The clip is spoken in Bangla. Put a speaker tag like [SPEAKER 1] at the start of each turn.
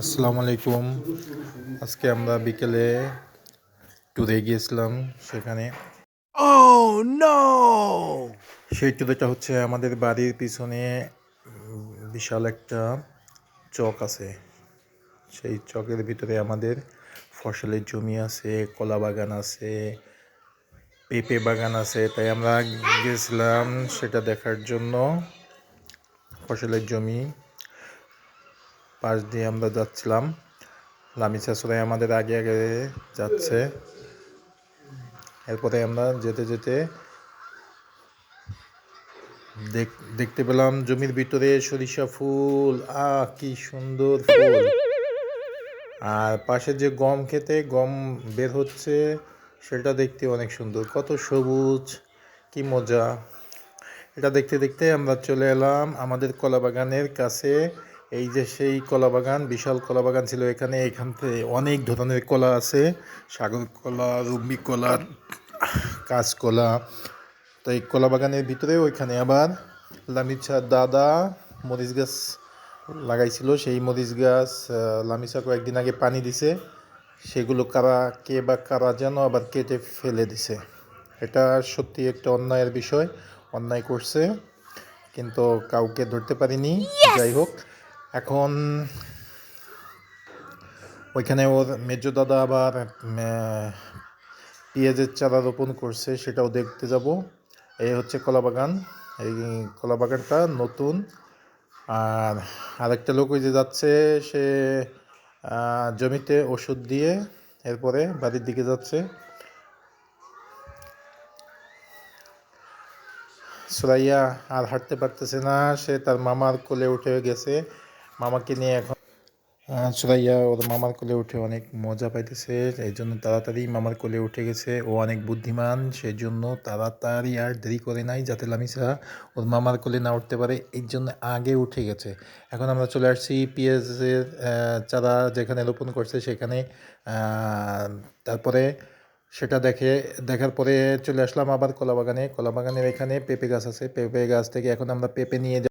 [SPEAKER 1] আসসালামু আলাইকুম। আজকে আমরা বিকেলে ট্যুরে গিয়েছিলাম সেখানে
[SPEAKER 2] Oh no!
[SPEAKER 1] সেই ট্যুরেটা হচ্ছে আমাদের বাড়ির পিছনে বিশাল একটা চক আছে। সেই চকের ভিতরে আমাদের ফসলের জমি আছে কলা বাগান আছে পেঁপে বাগান আছে। তাই আমরা গিয়েছিলাম সেটা দেখার জন্য ফসলের জমি। পাশ দিয়ে আমরা যাচ্ছিলাম। লামি শাশুড়াই আমাদের আগে আগে যাচ্ছে। এরপরে আমরা যেতে যেতে দেখতে পেলাম জমির ভিতরে সরিষা ফুল। আহ, কি সুন্দর ফুল। আর পাশে যে গম খেতে, গম বের হচ্ছে, সেটা দেখতে অনেক সুন্দর। কত সবুজ, কি মজা। এটা দেখতে দেখতে আমরা চলে এলাম আমাদের কলা বাগানের কাছে। এই যে সেই কলা বাগান বিশাল কলা বাগান ছিল এখানে এখান থেকে অনেক ধরনের কলা আছে। সাগর কলা রুবি কলা কাঁচকলা। তো এই কলা বাগানের ভিতরে ওইখানে আবার লামিচা দাদা মরিচ গাছ লাগাইছিল। সেই মরিচ গাছ লামিচা কয়েকদিন আগে পানি দিছে। সেগুলো কারা কে বা কারা যেন আবার কেটে ফেলে দিছে। এটা সত্যি একটা অন্যায়ের বিষয় অন্যায় করছে। কিন্তু কাউকে ধরতে পারিনি। যাই হোক। এখন ওইখানে ওর মেজ দাদা আবার পেঁয়াজের চারা রোপণ করছে, সেটাও দেখতে যাব। এই হচ্ছে কলা বাগান এই কলা বাগানটা নতুন। আর আরেকটা লোক ওই যে যাচ্ছে, সে জমিতে ওষুধ দিয়ে এরপরে বাড়ির দিকে যাচ্ছে। সুরাইয়া আর হাঁটতে পারতেছে না, সে তার মামার কোলে উঠে গেছে। মামাকে নিয়ে এখন সুরাইয়া ওর মামার কোলে উঠে অনেক মজা পাইতেছে। এই জন্য তাড়াতাড়ি মামার কোলে উঠে গেছে। ও অনেক বুদ্ধিমান সেই জন্য তাড়াতাড়ি আর দেরি করে নাই যাতে লামিসা ওর মামার কোলে না উঠতে পারে। এই জন্য আগে উঠে গেছে। এখন আমরা চলে আসছি আহ, চারা যেখানে রোপণ করছে সেখানে। তারপরে সেটা দেখে দেখার পরে চলে আসলাম আবার কলা বাগানে কলা বাগানের এখানে পেঁপে গাছ আছে। পেঁপে গাছ থেকে এখন আমরা পেঁপে নিয়ে